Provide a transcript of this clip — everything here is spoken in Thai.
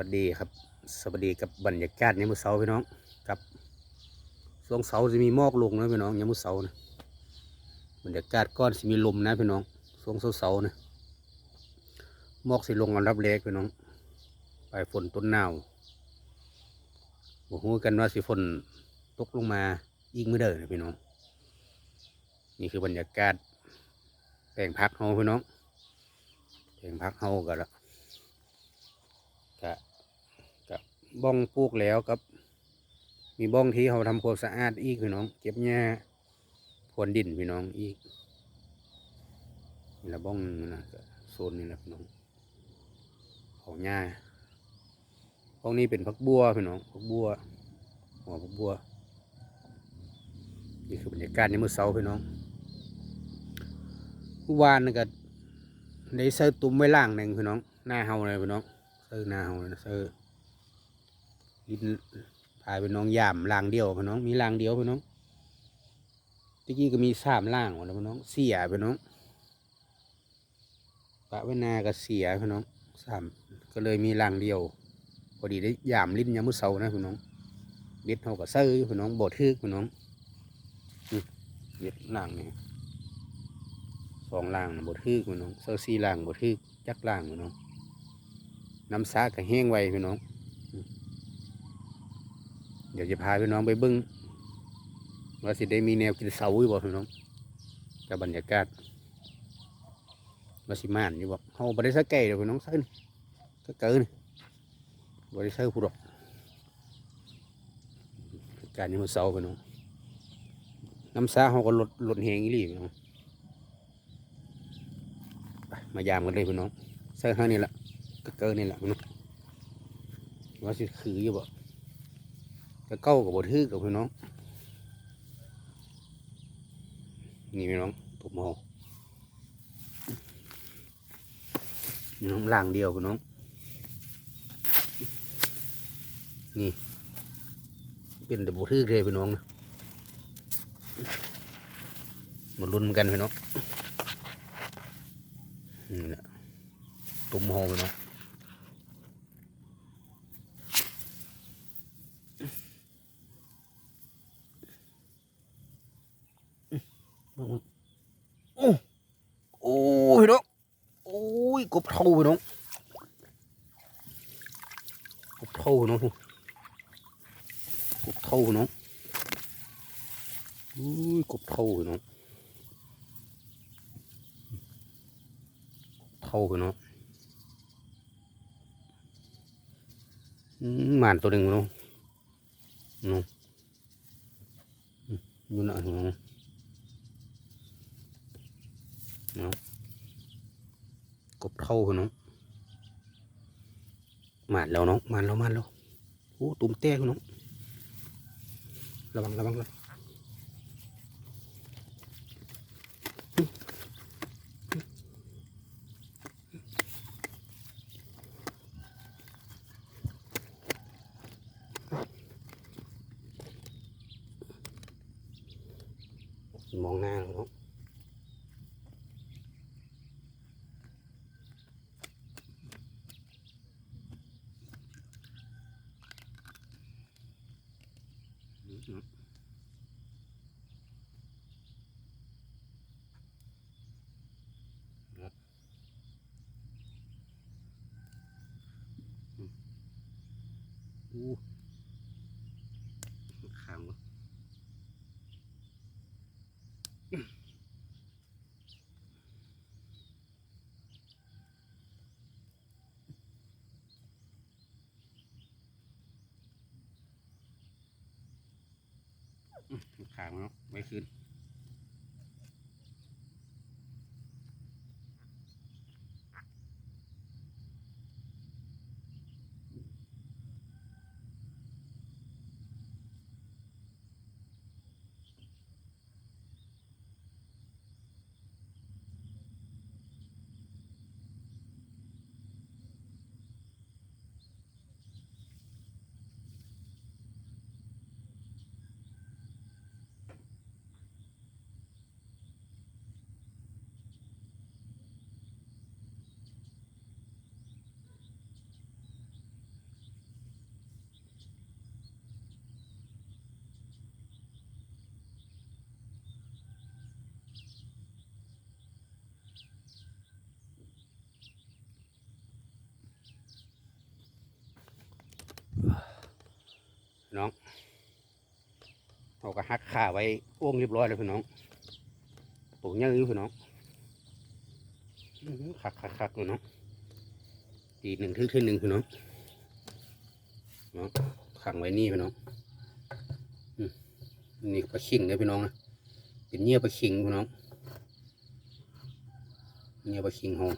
วัสดีครับ สวัสดีกับบรรยากาศยามมื้อเช้าพี่น้องครับช่วงเสาจะมีหมอกลงนะพี่น้องยามมือเช้านะบรรยากาศก้อนสิมีลมนะพี่น้องช่วงเสาร์ๆนะหมอกสิลงอันรับแรกพี่น้องปลายฝนต้นหนาวบอกกันว่าสิฝนตกลงมาอีกมื้อเด้อนะพี่น้อง นี่คือบรรยากาศแปลงพักเฮาพี่น้องแปลงพักเฮากันละกะกั บ้องปลูกแล้วกับ มีบ้องที่เขาทำความสะอาดอีกพี่น้อง เก็บหญ้าพรวนดินพี่น้องอีกนี่ละบ้องนี่นะโซนนี่แหละพี่น้องเขาหญ้าบ้องนี้เป็นพักบัวพี่น้องพักบัวหัวพักบัวนี่คือบรรยากาศในมื้อเช้าพี่น้องเมื่อวานนี่ก็ได้เสื้อตุ้มไว้ล่างหนึ่งพี่น้องหน้าเฮาเลยพี่น้องเสื้อหน้าเฮาเลยเสื้อ ลินพายพี่น้องยามล่างเดียวพี่น้อง มีล่างเดียวพี่น้องตะกี้ก็มีสามล่างหมดแล้วพี่น้องเสียพี่น้องปะไว้หนาก็เสียพี่น้องสามก็เลยมีล่างเดียวพอดีได้ยามลิ้นยามมือเช้านะพี่น้องเบ็ดเฮาก็เสื้อพี่น้องบ่ทึกพี่น้องเวียดล่างนี่สองล่างน่ะบดทึกพี่น้องเซอร์ซี่ล่างบดทึกจักล่างพี่น้องน้ำซาก็แห้งไวพี่น้อง เดี๋ยวจะพาพี่น้องไปเบิ้งว่าสิได้มีแนวกินเสาอยู่บ่พี่น้องกับบรรยากาศว่าสิมานอยู่บ่เฮาบ่ได้สักไก่เดี๋ยวพี่น้องเซิร์นก็เกินบ่ได้เซิร์ผู้ดอกการนี้มันเสาพี่น้องน้ำซาเขาก็ลดลดแหงอีหลีพี่น้องมายามกันเลยพี่น้องใส่ห้างนี่แหละก็เกินนี่แหละพี่น้องว่าสิคืออยู่บ่ ก็เก้ากับบทือกับพี่น้อง นี่พี่น้องผมเอาพี่น้องล่างเดียวพี่น้อง นี่ เป็นแต่บทือเลยพี่น้องนะมาลุ้นกันพี่น้องนี่แหละตุ่มโฮพี่น้อง โอ้โอ้พี่น้องโอ้ยกบเท่าพี่น้องกบเท่าพี่น้องกบเท่าพี่น้องอุ้ยกบเท่าพี่น้องเท่ากันเนาะอืมหมานตัวหนึ่งเนาะเนาะอืมอยู่หน้าเนาะเนาะกบเท่ากันเนาะหมานแล้วเนาะหมานแล้วหมานแล้วโอ้ตุ่ มแตกเนาะระวังระวังเลยมองหน้าเนาะอู้ขางวะ ขางเนาะไว้คืน น้องเราก็หักขาไว้โอ่งเรียบร้อยแล้วพี่น้องปลูกยังอยู่พี่น้องคักคักคักพี่น้องตีหนึ่งทึ่ขึ้นหนึ่งพี่น้องน้องขังไว้นี่พี่น้องนี่ปลาขิงเลยพี่น้องนะเป็นเงี้ยปลาขิงพี่น้องเงี้ยปลาขิงหอม